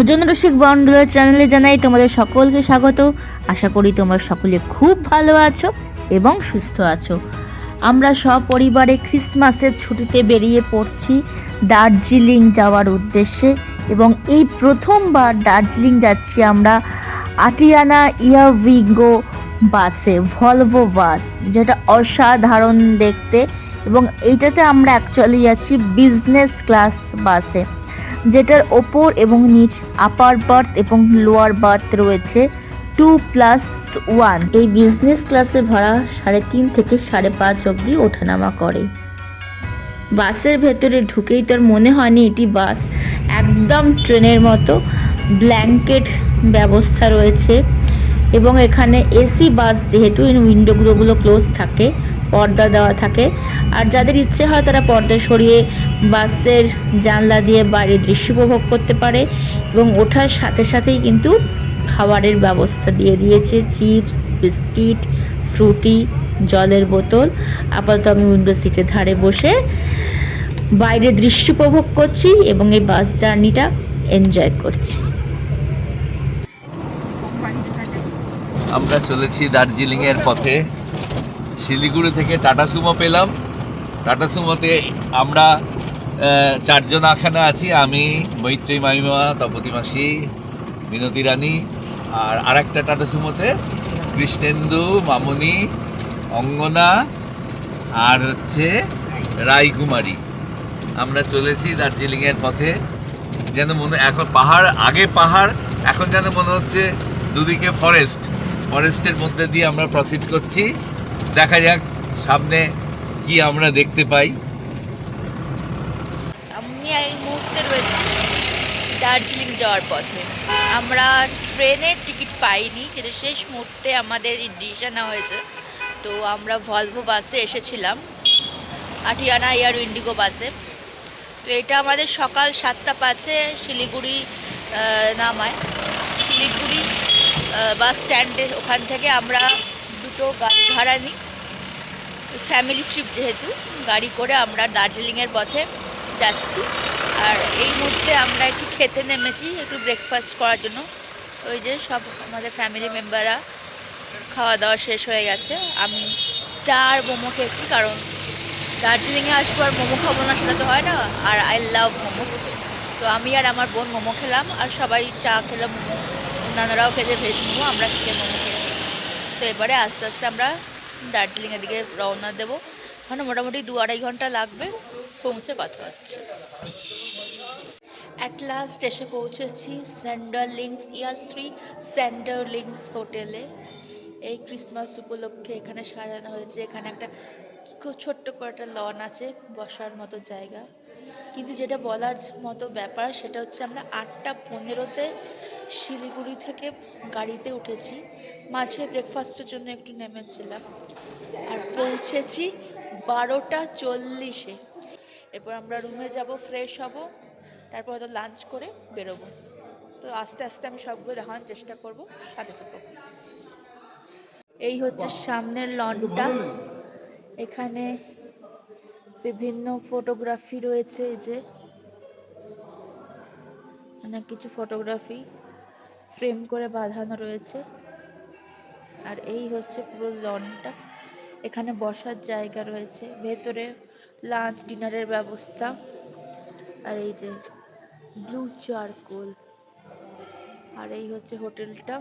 ভোজন রসিক বন্ডুলার চ্যানেলে জানাই তোমাদের সকলকে স্বাগত। আশা করি তোমরা সকলে খুব ভালো আছো এবং সুস্থ আছো। আমরা সপরিবারে ক্রিসমাসের ছুটিতে বেরিয়ে পড়ছি দার্জিলিং যাওয়ার উদ্দেশ্যে এবং এই প্রথমবার দার্জিলিং যাচ্ছি আমরা আটিয়ানা ইয়াভিগো বাসে, ভলভো বাস, যেটা অসাধারণ দেখতে এবং এইটাতে আমরা অ্যাকচুয়ালি যাচ্ছি বিজনেস ক্লাস বাসে। যেটার ওপর এবং নিচ আপার বার্থ এবং লোয়ার বার্থ রয়েছে টু প্লাস ওয়ান এই বিজনেস ক্লাসে ভাড়া সাড়ে তিন থেকে সাড়ে পাঁচ অবধি ওঠানামা করে। বাসের ভেতরে ঢুকেই তোর মনে হয়নি এটি বাস। একদম ট্রেনের মতো ব্ল্যাঙ্কেট ব্যবস্থা রয়েছে এবং এখানে এসি বাস যেহেতু উইন্ডোগুলোগুলো ক্লোজ থাকে। পর্দা দেওয়া থাকে। আর যাদের ইচ্ছে হয় তারা পর্দা সরিয়ে বাসের জানলা দিয়ে বাইরের দৃশ্য উপভোগ করতে পারে এবং ওঠার সাথে সাথেই কিন্তু খাবারের ব্যবস্থা দিয়ে দিয়েছে। চিপস, বিস্কিট, ফ্রুটি, জলের বোতল। আপাতত আমি উইন্ডো সিটের ধারে বসে বাইরের দৃশ্য উপভোগ করছি এবং এই বাস জার্নিটা এনজয় করছি। আমরা চলেছি দার্জিলিংয়ের পথে। শিলিগুড়ি থেকে টাটা সুমো পেলাম। টাটা সুমোতে আমরা চারজন আখানা আছি। আমি, মৈত্রী মামিমা, তপতি মাসি, মিনতি রানী আর আরেকটা টাটা সুমোতে কৃষ্ণেন্দু, মামনি, অঙ্গনা আর হচ্ছে রায়কুমারী। আমরা চলেছি দার্জিলিংয়ের পথে। যেন মনে, এখন পাহাড়, আগে পাহাড়, এখন যেন মনে হচ্ছে দুদিকে ফরেস্ট ফরেস্টের মধ্যে দিয়ে আমরা প্রসিড করছি। দেখা যাক সামনে কি আমরা দেখতে পাই। আমি এই মুহূর্তে রয়েছি দার্জিলিং যাওয়ার পথে। আমরা ট্রেনের টিকিট পাইনি যেটা শেষ মুহূর্তে আমাদের ডিসিশন হয়েছে। তো আমরা ভলভো বাসে এসেছিলাম, আটিয়ানা এয়ার ইন্ডিগো বাসে। তো এটা আমাদের সকাল সাতটা পাঁচে শিলিগুড়ি নামায়। শিলিগুড়ি বাস স্ট্যান্ডে, ওখান থেকে আমরা দুটো গাড়ি ভাড়া নিই। ফ্যামিলি ট্রিপ যেহেতু, গাড়ি করে আমরা দার্জিলিংয়ের পথে যাচ্ছি। আর এই মুহূর্তে আমরা একটু খেতে নেমেছি, একটু ব্রেকফাস্ট করার জন্য। ওই যে সব আমাদের ফ্যামিলি মেম্বাররা খাওয়া দাওয়া শেষ হয়ে গেছে। আমি চা আর মোমো খেয়েছি, কারণ দার্জিলিংয়ে আসব আর মোমো খাব না, সেটা তো হয় না। আর আই লাভ মোমো। তো আমি আর আমার বোন মোমো খেলাম, আর সবাই চা খেলো মোমো। অন্যান্যরাও খেতে ভেজ মোমো, আমরা চিকেন মোমো তো এবারে আস্তে আস্তে আমরা দার্জিলিংয়ের দিকে রওনা দেবো। মানে মোটামুটি দু আড়াই ঘণ্টা লাগবে পৌঁছে কথা হচ্ছে। অ্যাট লাস্ট এসে পৌঁছেছি স্যান্ডারলিংস ইয়াশ্রী স্যান্ডারলিংস হোটেলে এই ক্রিসমাস উপলক্ষে এখানে সাজানো হয়েছে। এখানে একটা খুব ছোট্ট করে একটা লন আছে, বসার মতো জায়গা। কিন্তু যেটা বলার মতো ব্যাপার, সেটা হচ্ছে আমরা আটটা পনেরোতে শিলিগুড়ি থেকে গাড়িতে উঠেছি। মাঝে ব্রেকফাস্টের জন্য একটু নেমেছিলাম আর পৌঁছেছি বারোটা চল্লিশে। এরপর আমরা রুমে যাব ফ্রেশ হব তারপর হয়তো লাঞ্চ করে বেরোবো। তো আস্তে আস্তে আমি সবগুলো দেখানোর চেষ্টা করব সাথে থাকো। এই হচ্ছে সামনের লনটা এখানে বিভিন্ন ফটোগ্রাফি রয়েছে এই যে। অনেক কিছু ফটোগ্রাফি ফ্রেম করে বাঁধানো রয়েছে। আর এই হচ্ছে পুরো লনটা। এখানে বসার জায়গা রয়েছে। ভেতরে লাঞ্চ ডিনারের ব্যবস্থা। আর এই যে ব্লু চারকোল আর এই হচ্ছে হোটেলটা।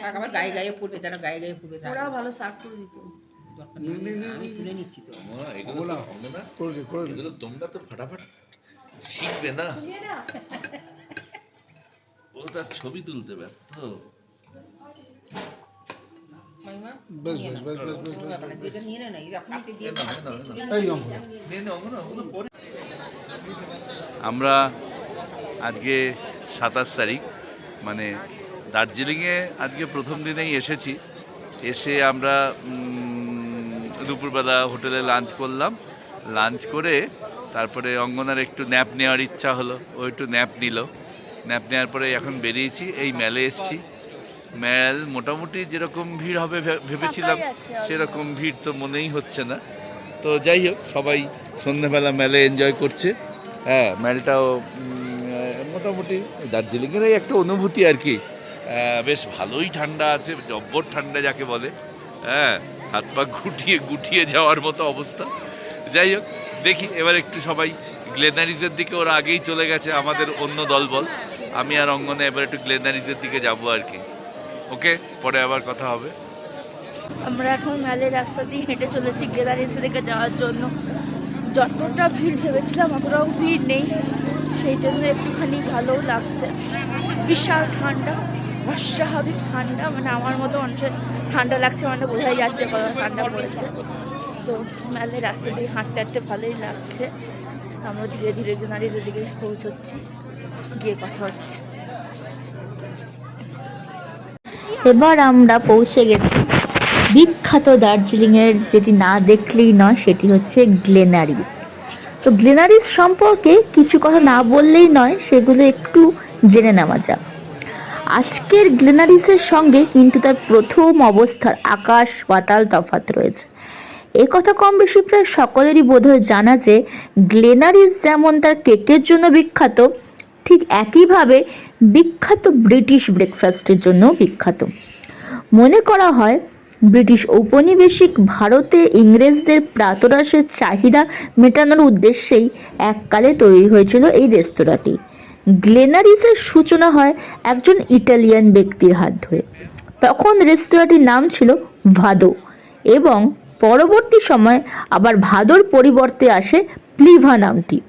থাক, আমার গায়ে গায়ে পড়বে তারা গায়ে গায়ে পড়বে থাক। ভালো সার্ভ করে দিত। আমি তুলে নিচ্ছি তো। এগুলো এগুলো তোমরা তো ফাটাফাট শিখবে না। ও তার ছবি তুলতে ব্যস্ত। বেশ বেশ বেশ বেশ বেশ বেশ যেটা নিয়ে নেয় না এরা দিয়ে না, না, না, না। এই অঙ্ক নে, নে, ওগুলো, ওগুলো পরে। আমরা আজকে সাতাশ তারিখ মানে দার্জিলিংয়ে আজকে প্রথম দিনেই এসেছি। এসে আমরা উম, দুপুরবেলা হোটেলে লাঞ্চ করলাম। লাঞ্চ করে তারপরে অঙ্গনার একটু ন্যাপ নেওয়ার ইচ্ছা হলো ও একটু ন্যাপ নিল। ন্যাপ নেওয়ার পরে এখন বেরিয়েছি এই মেলে এসছি। মেল মোটামুটি যেরকম ভিড় হবে ভেবেছিলাম। সেরকম ভিড় তো মনেই হচ্ছে না। তো যাই হোক সবাই সন্ধ্যেবেলা মেলে এনজয় করছে। হ্যাঁ মেলটাও মোটামুটি দার্জিলিংয়ের এই একটা অনুভূতি আর কি। বেশ ভালোই ঠান্ডা আছে জব্বর ঠান্ডা যাকে বলে। হ্যাঁ হাত পা গুটিয়ে গুটিয়ে যাওয়ার মতো অবস্থা। যাই হোক, দেখি এবার একটু সবাই গ্লেনারিজের দিকে, ওরা আগেই চলে গেছে আমাদের অন্য দলবল। আমি আর অঙ্গনে এবার একটু গ্লেনারিজের দিকে যাব আর কি। ওকে, পরে আবার কথা হবে। আমরা এখন মেলের রাস্তা দিয়ে হেঁটে চলেছি গ্যালারিস দিকে যাওয়ার জন্য। যতটা ভিড় ভেবেছিলাম, অতটাও ভিড় নেই। সেই জন্য একটুখানি ভালোও লাগছে। বিশাল ঠান্ডা। অস্বাভাবিক ঠান্ডা মানে আমার মতো মানুষের ঠান্ডা লাগছে মানে বোঝাই যাচ্ছে কত ঠান্ডা পড়েছে। তো মেলের রাস্তা দিয়ে হাঁটতে হাঁটতে ভালোই লাগছে। আমরা ধীরে ধীরে গ্যালারিসের দিকে পৌঁছচ্ছি, গিয়ে কথা হচ্ছে। এবার আমরা পৌঁছে গেছি বিখ্যাত দার্জিলিংয়ের, যেটি না দেখলেই নয়, সেটি হচ্ছে গ্লেনারিস। তো গ্লেনারিস সম্পর্কে কিছু কথা না বললেই নয়, সেগুলো একটু জেনে নেওয়া যাক। আজকের গ্লেনারিসের সঙ্গে কিন্তু তার প্রথম অবস্থার আকাশ পাতাল তফাৎ রয়েছে। এ কথা কম বেশি প্রায় সকলেরই বোধহয় জানা যে, গ্লেনারিস যেমন তার কেকের জন্য বিখ্যাত, ঠিক একইভাবে বিখ্যাত ব্রিটিশ ব্রেকফাস্টের জন্য বিখ্যাত। মনে করা হয়, ব্রিটিশ ঔপনিবেশিক ভারতে ইংরেজদের প্রাতরাসের চাহিদা মেটানোর উদ্দেশ্যেই এককালে তৈরি হয়েছিল এই রেস্তোরাঁটি। গ্লেনারিসের সূচনা হয় একজন ইটালিয়ান ব্যক্তির হাত ধরে। তখন রেস্তোরাঁটির নাম ছিল ভাদো এবং পরবর্তী সময় আবার ভাদোর পরিবর্তে আসে প্লিভা নামটি।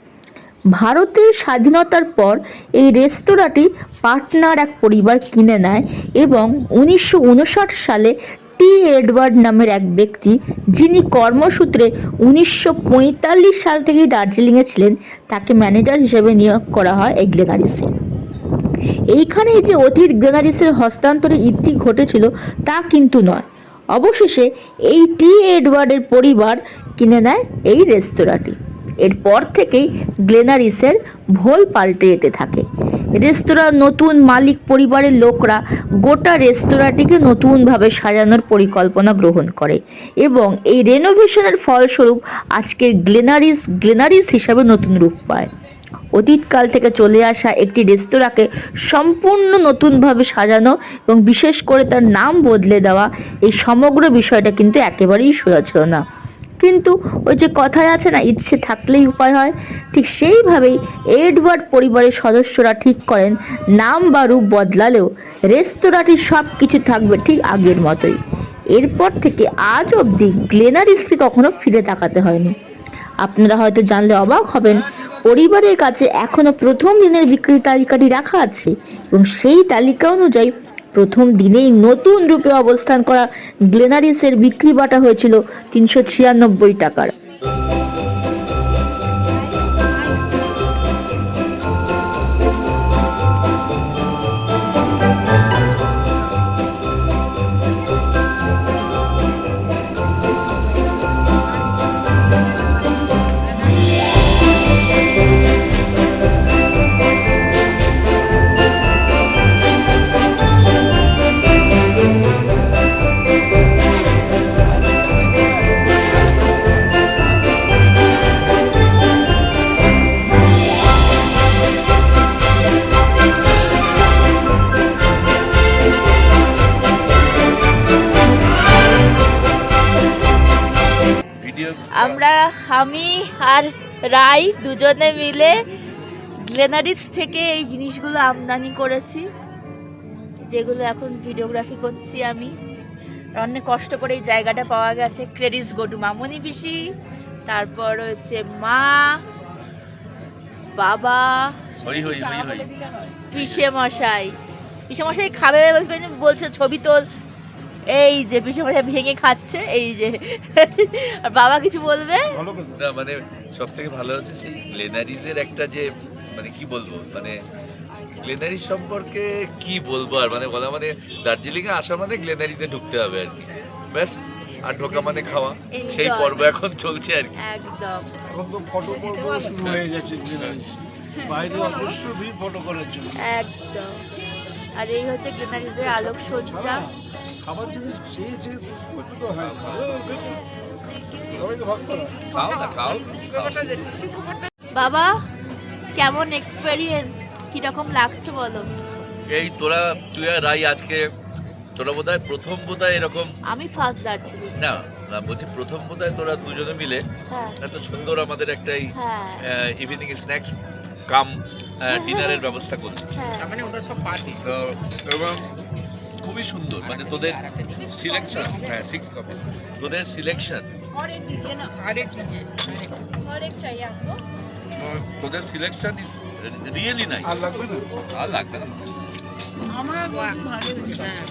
ভারতের স্বাধীনতার পর এই রেস্তোরাঁটি পাটনার এক পরিবার কিনে নেয় এবং উনিশশো উনষাট সালে টি এডওয়ার্ড নামের এক ব্যক্তি, যিনি কর্মসূত্রে উনিশশো পঁয়তাল্লিশ সাল থেকেই দার্জিলিংয়ে ছিলেন, তাকে ম্যানেজার হিসেবে নিয়োগ করা হয় এই গ্লেনারিসে এইখানে যে অতীত গ্লেনারিসের হস্তান্তরে ইতি ঘটেছিল তা কিন্তু নয়। অবশেষে এই টি এডওয়ার্ডের পরিবার কিনে নেয় এই রেস্তোরাঁটি। এরপর থেকেই গ্লেনারিসের ভোল পাল্টে যেতে থাকে। রেস্তোরাঁর নতুন মালিক পরিবারের লোকরা গোটা রেস্তোরাঁটিকে নতুনভাবে সাজানোর পরিকল্পনা গ্রহণ করে এবং এই রেনোভেশনের ফলস্বরূপ আজকের গ্লেনারিস গ্লেনারিস হিসাবে নতুন রূপ পায়। অতীতকাল থেকে চলে আসা একটি রেস্তোরাঁকে সম্পূর্ণ নতুনভাবে সাজানো এবং বিশেষ করে তার নাম বদলে দেওয়া এই সমগ্র বিষয়টা কিন্তু একেবারেই সোজা ছিল না কিন্তু ওই যে কথায় আছে না, ইচ্ছে থাকলেই উপায় হয়, ঠিক সেইভাবেই এডওয়ার্ড পরিবারের সদস্যরা ঠিক করেন, নাম বা রূপ বদলালেও রেস্তোরাঁটির সব কিছু থাকবে ঠিক আগের মতোই। এরপর থেকে আজ অবধি গ্লেনারিসকে কখনো ফিরে তাকাতে হয়নি। আপনারা হয়তো জানলে অবাক হবেন, পরিবারের কাছে এখনও প্রথম দিনের বিক্রি তালিকাটি রাখা আছে এবং সেই তালিকা অনুযায়ী প্রথম দিনেই নতুন রূপে অবস্থান করা গ্লেনারিসের বিক্রি বাটা হয়েছিল তিনশো ছিয়ানব্বই টাকার। আমরা আমি আর রাই দুজনে মিলে গ্লেনারিস থেকে এই জিনিসগুলো আমদানি করেছি যেগুলো এখন ভিডিওগ্রাফি করছি আমি। অনেক কষ্ট করে এই জায়গাটা পাওয়া গেছে ক্রেডিস গোটু মামনি পিসি তারপর হচ্ছে মা বাবা পিসে মশাই পিসে মশাই খাবে বলছে ছবি তোল। এই যে পিসে মশাই ভেঙে খাচ্ছে এই যে। আর বাবা কিছু বলবে? না মানে সব থেকে ভালো হচ্ছে সেই গ্লেনারিজের একটা যে মানে কি বলব মানে গ্লেনারিজ সম্পর্কে কি বলব আর মানে বলা মানে দার্জিলিং এ আসা মানে গ্লেনারিজে ঢুকতে হবে আর কি। ব্যাস আর ঢোকা মানে খাওয়া। সেই পর্ব এখন চলছে আর কি। একদম। এখন তো ফটো পর্ব শুরু হয়ে গেছে বাইরে অজস্র ভিড় ফটো করার জন্য। একদম। আর এই হচ্ছে গ্রিনারিজের আলোকসজ্জা খাবার জিনিস চেয়ে চেয়ে হয়। বাবা কেমন এক্সপেরিয়েন্স কীরকম লাগছে বলো? এই তোরা তুই আর রাই আজকে তোরা বোধ প্রথম বোধ এরকম আমি ফার্স্ট দার্জিলিং না না বলছি প্রথম বোধ তোরা দুজনে মিলে হ্যাঁ। এত সুন্দর আমাদের একটা এই হ্যাঁ। ইভিনিং স্ন্যাক্স কাম ডিনারের ব্যবস্থা করলি হ্যাঁ। মানে ওটা সব পার্টি তো এবং খুবই সুন্দর মানে তোদের সিলেকশন হ্যাঁ সিক্স কপিস তোদের সিলেকশন তোদের সিলেকশন ইজ রিয়েলি নাইস আর লাগবে না? আর লাগবে না। আমরা ভালো হ্যাঁ।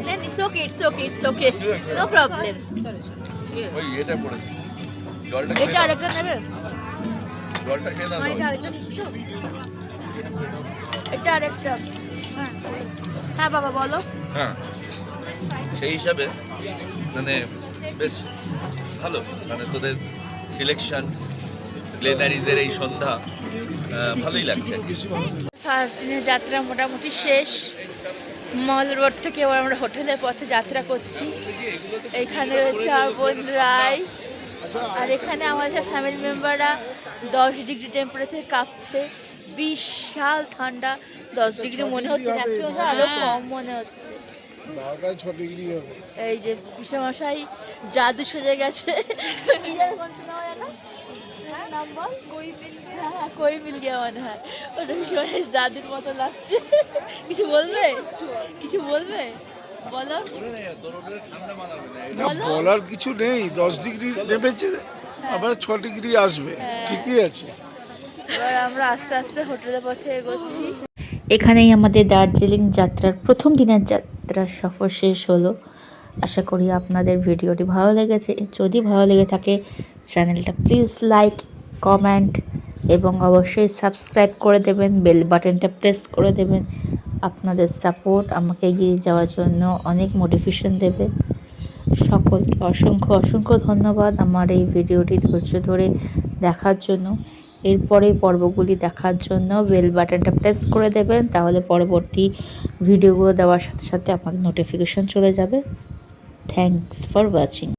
Then it's okay, it's okay, it's okay. No problem. Sorry sorry ওই এটা করে দিই। জলটা এটা নাও, আরেকটা নেবে? জলটা খেয়ে নাও এটা সবাই। আরেকটা দিচ্ছ এটা আরেকটা। হ্যাঁ হ্যাঁ বাবা বলো। হ্যাঁ সেই হিসাবে মানে বেশ ভালো মানে তোদের সিলেকশনস গ্লেনারিজের এই সন্ধ্যা ভালোই লাগছে। ফার্স্ট দিনের যাত্রা মোটামুটি শেষ। মল রোড থেকে এবার আমরা হোটেলের পথে যাত্রা করছি। এখানে রয়েছে অর্পণ রায়। আর এখানে আমাদের ফ্যামিলি মেম্বাররা দশ ডিগ্রি টেম্পারেচার কাঁপছে। বিশাল ঠান্ডা। দশ ডিগ্রি মনে হচ্ছে অ্যাকচুয়ালি আরও কম মনে হচ্ছে। এই যে পিসেমশাই জাদু সেজে গেছে। হ্যাঁ হ্যাঁ কই মিল গিয়া মনে হয়। ওটা জাদুর মতো লাগছে। কিছু বলবে? কিছু বলবে? বলার কিছু নেই দশ ডিগ্রি নেমেছে আবার ছ ডিগ্রি আসবে ঠিকই আছে। এবার আমরা আস্তে আস্তে হোটেলের পথে এগোচ্ছি। এখানেই আমাদের দার্জিলিং যাত্রার প্রথম দিনের যাত্রার সফর শেষ হলো। আশা করি আপনাদের ভিডিওটি ভালো লেগেছে। যদি ভালো লেগে থাকে চ্যানেলটা প্লিজ লাইক কমেন্ট এবং অবশ্যই সাবস্ক্রাইব করে দেবেন বেল বাটনটা প্রেস করে দেবেন। আপনাদের সাপোর্ট আমাকে এগিয়ে যাওয়ার জন্য অনেক মোটিভেশন দেবে। সকলকে অসংখ্য অসংখ্য ধন্যবাদ আমার এই ভিডিওটি ধৈর্য ধরে দেখার জন্য। এরপরে পর্বগুলি দেখার জন্য বেল বাটনটা প্রেস করে দেবেন, তাহলে পরবর্তী ভিডিওগুলো দেওয়ার সাথে সাথে আপনাদের নোটিফিকেশন চলে যাবে। Thanks for watching